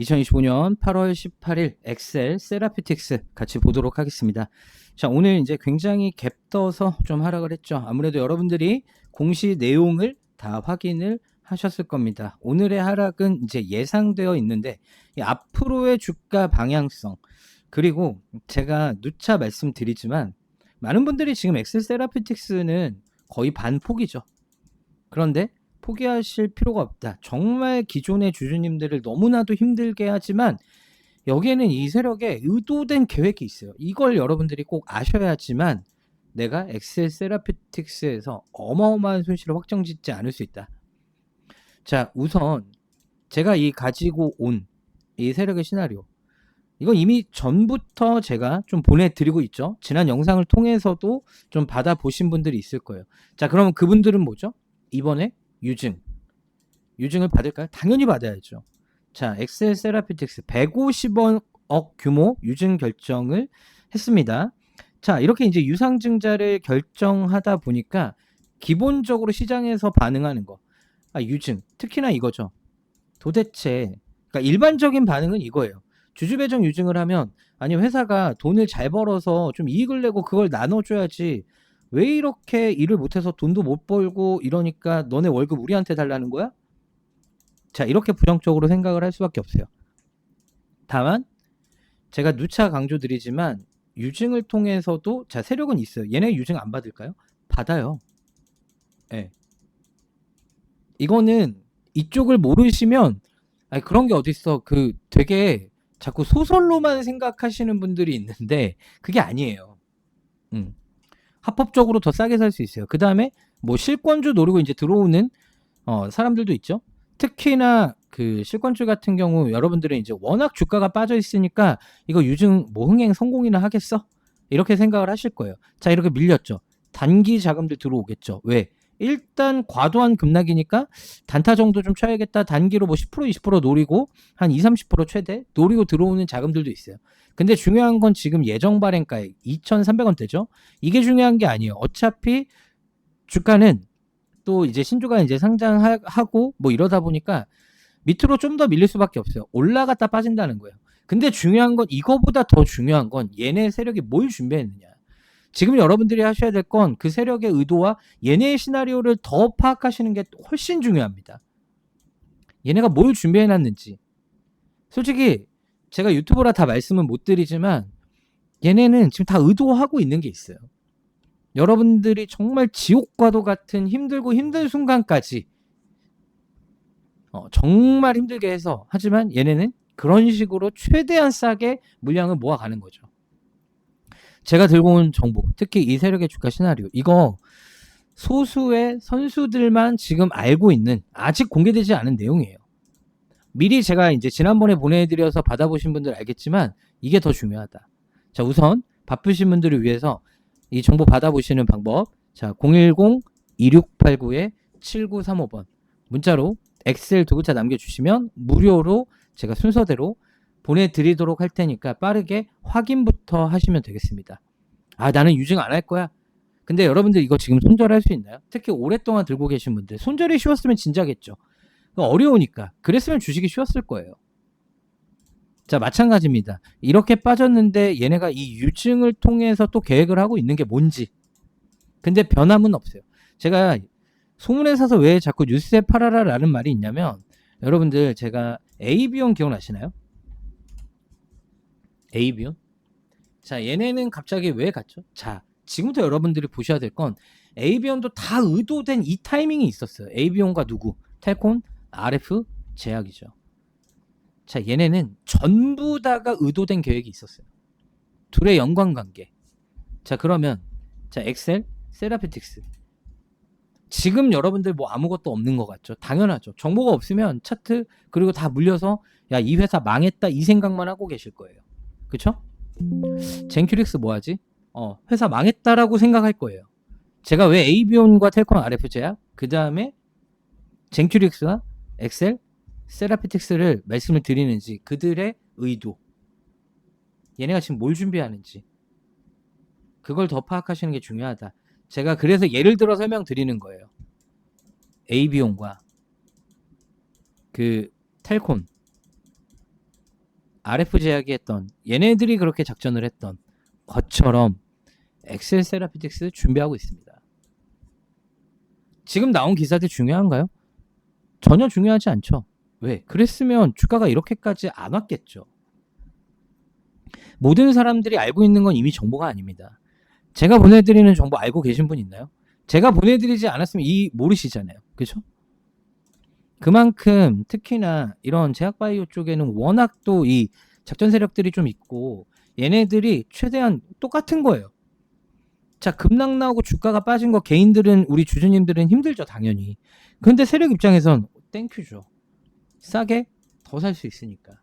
2025년 8월 18일 엑셀 세라피틱스 같이 보도록 하겠습니다. 자, 오늘 이제 굉장히 갭 떠서 좀 하락을 했죠. 아무래도 여러분들이 공시 내용을 다 확인을 하셨을 겁니다. 오늘의 하락은 이제 예상되어 있는데 이 앞으로의 주가 방향성 그리고 제가 누차 말씀드리지만 많은 분들이 지금 엑셀 세라피틱스는 거의 반폭이죠. 그런데 포기하실 필요가 없다. 정말 기존의 주주님들을 너무나도 힘들게 하지만 여기에는 이 세력에 의도된 계획이 있어요. 이걸 여러분들이 꼭 아셔야 지만 내가 엑셀 세라피틱스에서 어마어마한 손실을 확정짓지 않을 수 있다. 자, 우선 제가 이 가지고 온 이 세력의 시나리오 이건 이미 전부터 제가 좀 보내드리고 있죠. 지난 영상을 통해서도 좀 받아보신 분들이 있을 거예요. 자, 그러면 그분들은 뭐죠? 이번에 유증. 유증을 받을까요? 당연히 받아야죠. 자, 엑셀 세라피틱스 150억 규모 유증 결정을 했습니다. 자, 이렇게 이제 유상증자를 결정하다 보니까 기본적으로 시장에서 반응하는 거. 아, 유증. 특히나 이거죠. 도대체, 그러니까 일반적인 반응은 이거예요. 주주 배정 유증을 하면, 아니, 회사가 돈을 잘 벌어서 좀 이익을 내고 그걸 나눠 줘야지. 왜 이렇게 일을 못해서 돈도 못 벌고 이러니까 너네 월급 우리한테 달라는 거야? 자, 이렇게 부정적으로 생각을 할 수밖에 없어요. 다만, 제가 누차 강조드리지만, 유증을 통해서도, 자, 세력은 있어요. 얘네 유증 안 받을까요? 받아요. 예. 네. 이거는 이쪽을 모르시면, 아니, 그런 게 어딨어. 그 되게 자꾸 소설로만 생각하시는 분들이 있는데, 그게 아니에요. 음. 합법적으로 더 싸게 살 수 있어요. 그 다음에 뭐 실권주 노리고 이제 들어오는 어, 사람들도 있죠. 특히나 그 실권주 같은 경우 여러분들은 이제 워낙 주가가 빠져 있으니까 이거 유증 뭐 흥행 성공이나 하겠어? 이렇게 생각을 하실 거예요. 자, 이렇게 밀렸죠. 단기 자금들 들어오겠죠. 왜? 일단 과도한 급락이니까 단타 정도 좀 쳐야겠다. 단기로 뭐 10% 20% 노리고 한 2, 30% 최대 노리고 들어오는 자금들도 있어요. 근데 중요한 건 지금 예정 발행가액 2,300원대죠. 이게 중요한 게 아니에요. 어차피 주가는 또 이제 신주가 이제 상장하고 뭐 이러다 보니까 밑으로 좀 더 밀릴 수밖에 없어요. 올라갔다 빠진다는 거예요. 근데 중요한 건 이거보다 더 중요한 건 얘네 세력이 뭘 준비했느냐. 지금 여러분들이 하셔야 될 건 그 세력의 의도와 얘네의 시나리오를 더 파악하시는 게 훨씬 중요합니다. 얘네가 뭘 준비해 놨는지. 솔직히 제가 유튜브라 다 말씀은 못 드리지만 얘네는 지금 다 의도하고 있는 게 있어요. 여러분들이 정말 지옥과도 같은 힘들고 힘든 순간까지 어, 정말 힘들게 해서 하지만 얘네는 그런 식으로 최대한 싸게 물량을 모아가는 거죠. 제가 들고 온 정보, 특히 이 세력의 주가 시나리오, 이거 소수의 선수들만 지금 알고 있는 아직 공개되지 않은 내용이에요. 미리 제가 이제 지난번에 보내드려서 받아보신 분들 알겠지만 이게 더 중요하다. 자, 우선 바쁘신 분들을 위해서 이 정보 받아보시는 방법. 자, 010-2689-7935번. 문자로 엑셀 두 글자 남겨주시면 무료로 제가 순서대로 보내드리도록 할 테니까 빠르게 확인부터 하시면 되겠습니다. 아, 나는 유증 안 할 거야. 근데 여러분들 이거 지금 손절할 수 있나요? 특히 오랫동안 들고 계신 분들. 손절이 쉬웠으면 진작했죠. 어려우니까. 그랬으면 주식이 쉬웠을 거예요. 자, 마찬가지입니다. 이렇게 빠졌는데 얘네가 이 유증을 통해서 또 계획을 하고 있는 게 뭔지. 근데 변함은 없어요. 제가 소문에 사서 왜 자꾸 뉴스에 팔아라라는 말이 있냐면 여러분들 제가 AB온 기억나시나요? AB온? 자, 얘네는 갑자기 왜 갔죠? 자, 지금부터 여러분들이 보셔야 될건 AB온도 다 의도된 이 타이밍이 있었어요. AB온과 누구? 텔콘, RF, 제약이죠. 자, 얘네는 전부 다가 의도된 계획이 있었어요. 둘의 연관관계. 자, 그러면 자, 엑셀, 세라피틱스. 지금 여러분들 뭐 아무것도 없는 것 같죠? 당연하죠. 정보가 없으면 차트 그리고 다 물려서 야, 이 회사 망했다 이 생각만 하고 계실 거예요. 그쵸? 젠큐릭스 뭐하지? 어, 회사 망했다라고 생각할 거예요. 제가 왜 에이비온과 텔콘 RF 제약, 그 다음에 젠큐릭스와 엑셀, 세라피틱스를 말씀을 드리는지 그들의 의도 얘네가 지금 뭘 준비하는지 그걸 더 파악하시는 게 중요하다. 제가 그래서 예를 들어 설명드리는 거예요. 에이비온과 그 텔콘 RF 제약이 했던 얘네들이 그렇게 작전을 했던 것처럼 엑셀 세라피틱스 준비하고 있습니다. 지금 나온 기사들 중요한가요? 전혀 중요하지 않죠. 왜? 그랬으면 주가가 이렇게까지 안 왔겠죠. 모든 사람들이 알고 있는 건 이미 정보가 아닙니다. 제가 보내드리는 정보 알고 계신 분 있나요? 제가 보내드리지 않았으면 이 모르시잖아요. 그죠? 그만큼 특히나 이런 제약바이오 쪽에는 워낙 또 이 작전 세력들이 좀 있고 얘네들이 최대한 똑같은 거예요. 자, 급락 나오고 주가가 빠진 거 개인들은 우리 주주님들은 힘들죠, 당연히. 근데 세력 입장에선 땡큐죠. 싸게 더 살 수 있으니까.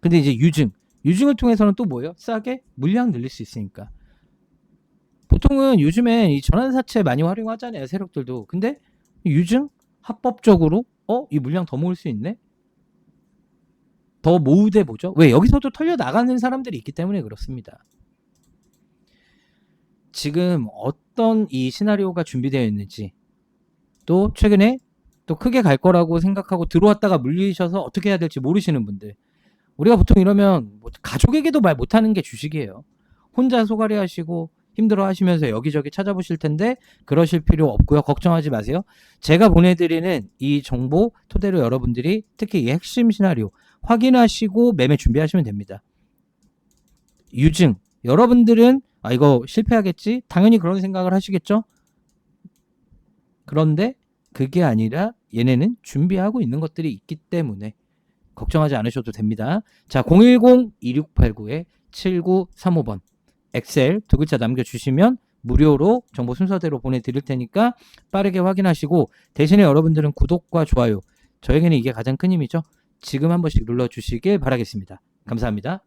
근데 이제 유증, 유증을 통해서는 또 뭐예요? 싸게 물량 늘릴 수 있으니까. 보통은 요즘에 이 전환사채 많이 활용하잖아요, 세력들도. 근데 유증 합법적으로 어, 이 물량 더 모을 수 있네. 더 모으대 보죠. 왜 여기서도 털려 나가는 사람들이 있기 때문에 그렇습니다. 지금 어떤 이 시나리오가 준비되어 있는지 또 최근에 또 크게 갈 거라고 생각하고 들어왔다가 물리셔서 어떻게 해야 될지 모르시는 분들 우리가 보통 이러면 뭐 가족에게도 말 못하는 게 주식이에요. 혼자 소가리 하시고 힘들어 하시면서 여기저기 찾아보실 텐데 그러실 필요 없고요. 걱정하지 마세요. 제가 보내드리는 이 정보 토대로 여러분들이 특히 이 핵심 시나리오 확인하시고 매매 준비하시면 됩니다. 유증 여러분들은 아 이거 실패하겠지? 당연히 그런 생각을 하시겠죠? 그런데 그게 아니라 얘네는 준비하고 있는 것들이 있기 때문에 걱정하지 않으셔도 됩니다. 자, 010-2689-7935번 엑셀 두 글자 남겨주시면 무료로 정보 순서대로 보내드릴 테니까 빠르게 확인하시고 대신에 여러분들은 구독과 좋아요 저에게는 이게 가장 큰 힘이죠. 지금 한 번씩 눌러주시길 바라겠습니다. 감사합니다.